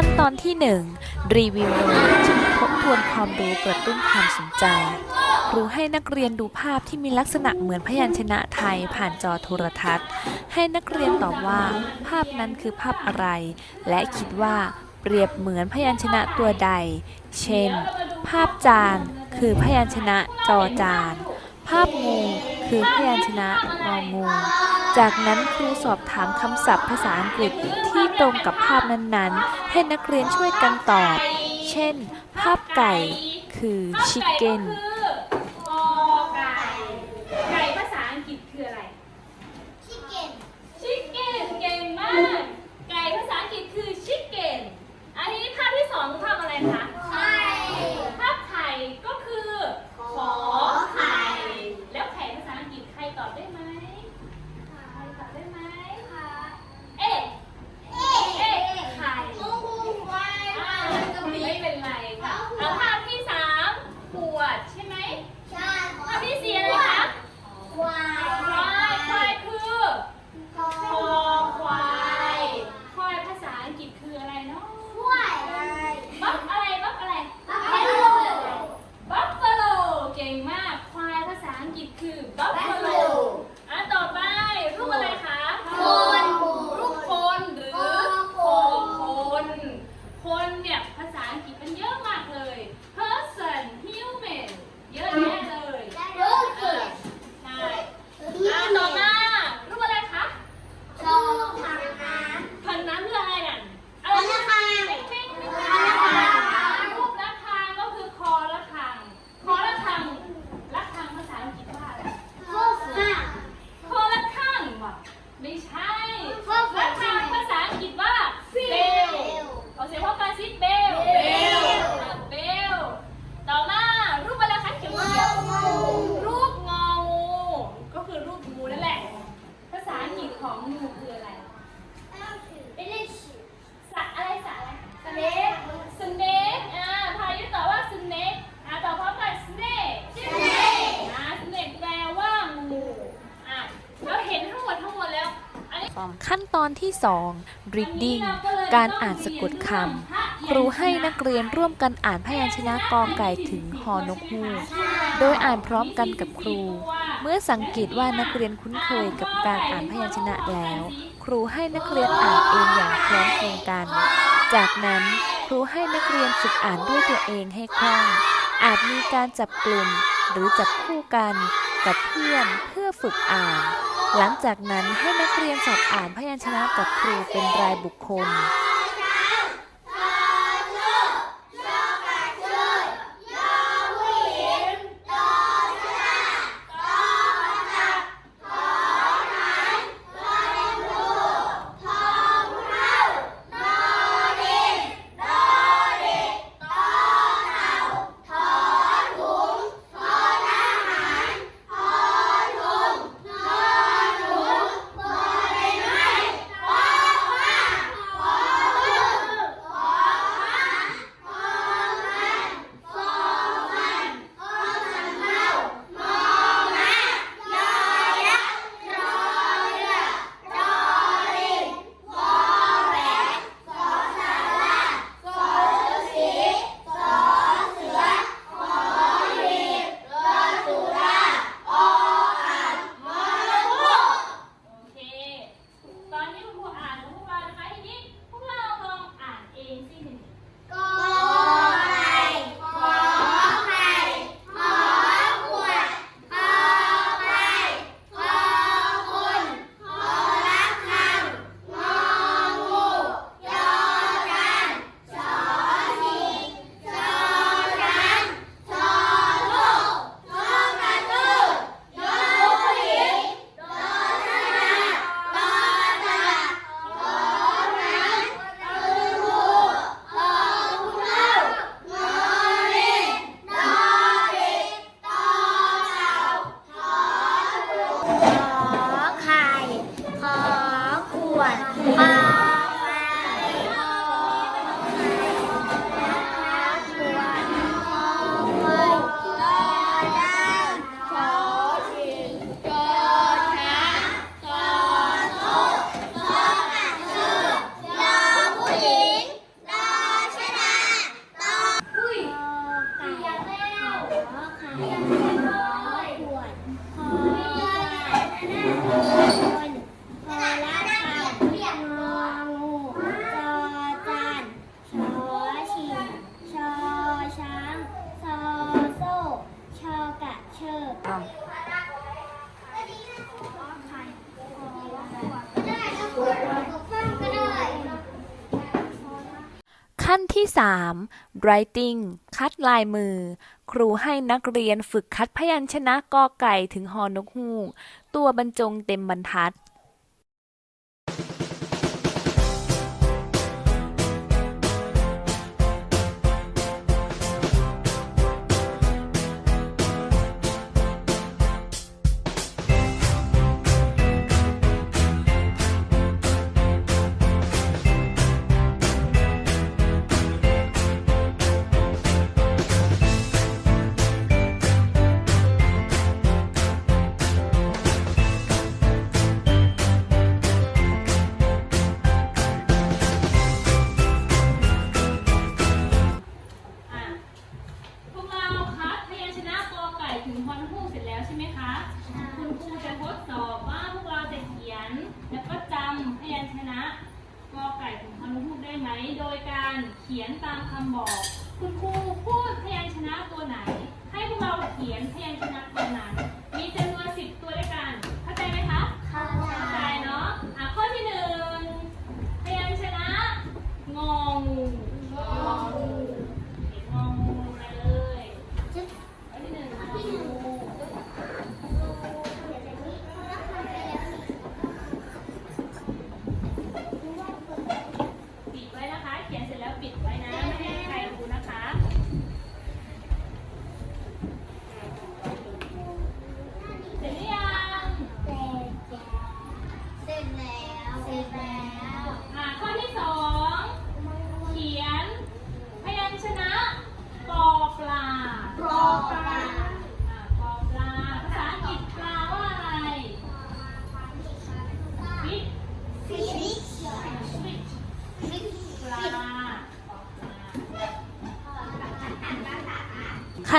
ขั้นตอนที่ 1 รีวิวโน้ตทบทวนความรู้กระตุ้นความสนใจ ครูให้นักเรียนดูภาพที่มีลักษณะเหมือนพยัญชนะไทยผ่านจอโทรทัศน์ ให้นักเรียนตอบว่า ภาพนั้นคือภาพอะไร และคิดว่าเปรียบเหมือนพยัญชนะตัวใด เช่น ภาพจาน คือพยัญชนะจอจาน ภาพงูคือพยัญชนะงองู จากนั้นครูสอบถามคำศัพท์ภาษาอังกฤษที่ตรงกับภาพนั้นๆ ให้นักเรียนช่วยกันตอบ เช่น ภาพไก่คือ chicken คอไก่ ไก่ภาษาอังกฤษคืออะไร chicken chicken เก่งมาก ไก่ภาษาอังกฤษคือ chicken อันนี้ภาพที่สองคือภาพอะไรคะ ไข่ ภาพไข่ก็คือ ขอไข่ แล้วไข่ภาษาอังกฤษใครตอบได้ไหมใครตอบได้ไหมเอ๊ะเอ๊ะไข่ งูควาย อ่าไม่เป็นไรค่ะเอาภาพที่สาม ใช่ไหมใช่ภาพที่สีอะไรคะควาย ควายควายคือ คอ คอควาย ควายภาษาอังกฤษคืออะไรเนาะ ควาย บัฟอะไรบัฟอะไร บัฟฟาโล บัฟฟาโลเก่งมาก ควายภาษาอังกฤษคือบัฟฟาโล Buffalo อะต่อไปรูปอะไรคะ คน รูปคนหรือ คอคน คน คนเนี่ยภาษาอังกฤษมันเยอะมากเลย person human เยอะแยะเลย รูปเกิด ใช่อะต่อมารูปอะไรคะ โชว์ทางน้ พันน้ำคืออะไรนั่นำ อะไร พนั นะ กงาน เม่งเม่งเม่ง พนักงาน รูประฆังก็คือคอระฆัง คอระฆังระฆังภาษาอังกฤษว่าอะไร โคฟ้า คอระฆังว่ะไม่ใช่ คอฟ้า ระฆังภาษาอังกฤษว่าเบลเอาเสียงพ่อมาซิเบล เบล เบล ต่อมารูปอะไรคะเขียนว่าเดียว รูปงองูก็คือรูปงูนั่นแหละ ภาษาอังกฤษของงูคืออะไร เป็นเลข สัตว์อะไรสัตว์อะไร สเน็ก snake อ่าพายุตอบว่า snake อ่าตอบพร้อมกัน snake สเน็ก อ่า snake แปลว่างูอะเราเห็นทั้งหมดทั้งหมดแล้ว อันนี้ ขั้นตอนที่ 2 reading การอ่านสะกดคำ ครูให้นักเรียนร่วมกันอ่านพยัญชนะกอไก่ถึงฮอนกฮูก โดยอ่านพร้อมกันกับครู เมื่อสังเกตว่านักเรียนคุ้นเคยกับการอ่านพยัญชนะแล้ว ครูให้นักเรียนอ่านเองอย่างพร้อมเพรียงกัน จากนั้นครูให้นักเรียนฝึกอ่านด้วยตัวเองให้คล่อง อาจมีการจับกลุ่มหรือจับคู่กันกับเพื่อนเพื่อฝึกอ่าน หลังจากนั้นให้นักเรียนสอบอ่านพยัญชนะกับครูเป็นรายบุคคล 我 ที่ 3. writing คัดลายมือ ครูให้นักเรียนฝึกคัดพยัญชนะกอไก่ถึงหอนกฮูก ตัวบรรจงเต็มบรรทัด วันครูเสร็จแล้วใช่ไหมคะ คุณครูจะทดสอบว่าพวกเราจะเขียน แล้วก็จำพยัญชนะกอไก่ของพานุพูได้ไหม โดยการเขียนตามคำบอก คุณครูพูดพยัญชนะตัวไหน ให้พวกเราเขียนพยัญชนะตัวนั้น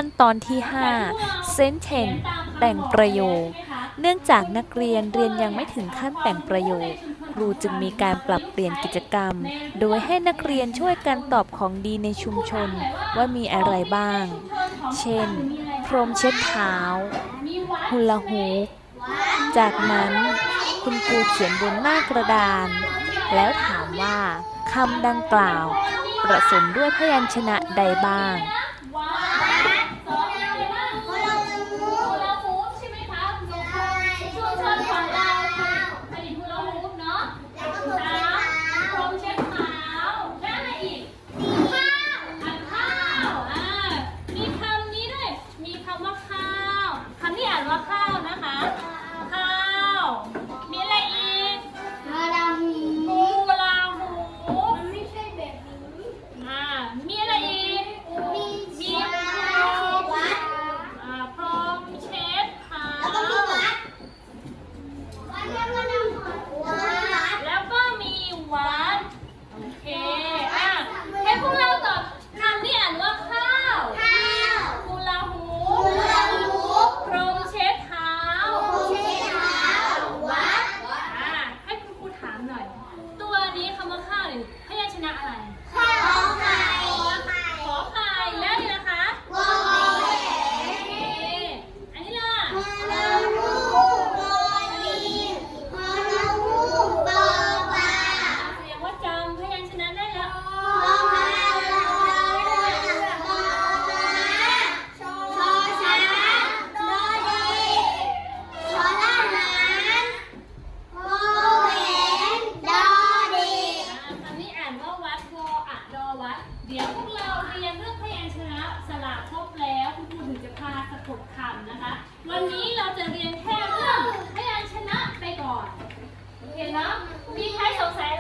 ขั้นตอนที่ 5 sentence แต่งประโยค เนื่องจากนักเรียนเรียนยังไม่ถึงขั้นแต่งประโยค ครูจึงมีการปรับเปลี่ยนกิจกรรม โดยให้นักเรียนช่วยกันตอบของดีในชุมชนว่ามีอะไรบ้าง เช่น พรมเช็ดเท้าหุลาฮูปจากนั้นคุณครูเขียนบนหน้ากระดาน แล้วถามว่าคำดังกล่าว ประสมด้วยพยัญชนะใดบ้าง วันนี้เราจะเรียนแค่เรื่องพยัญชนะไปก่อน โอเคเนะมีใครสงสัย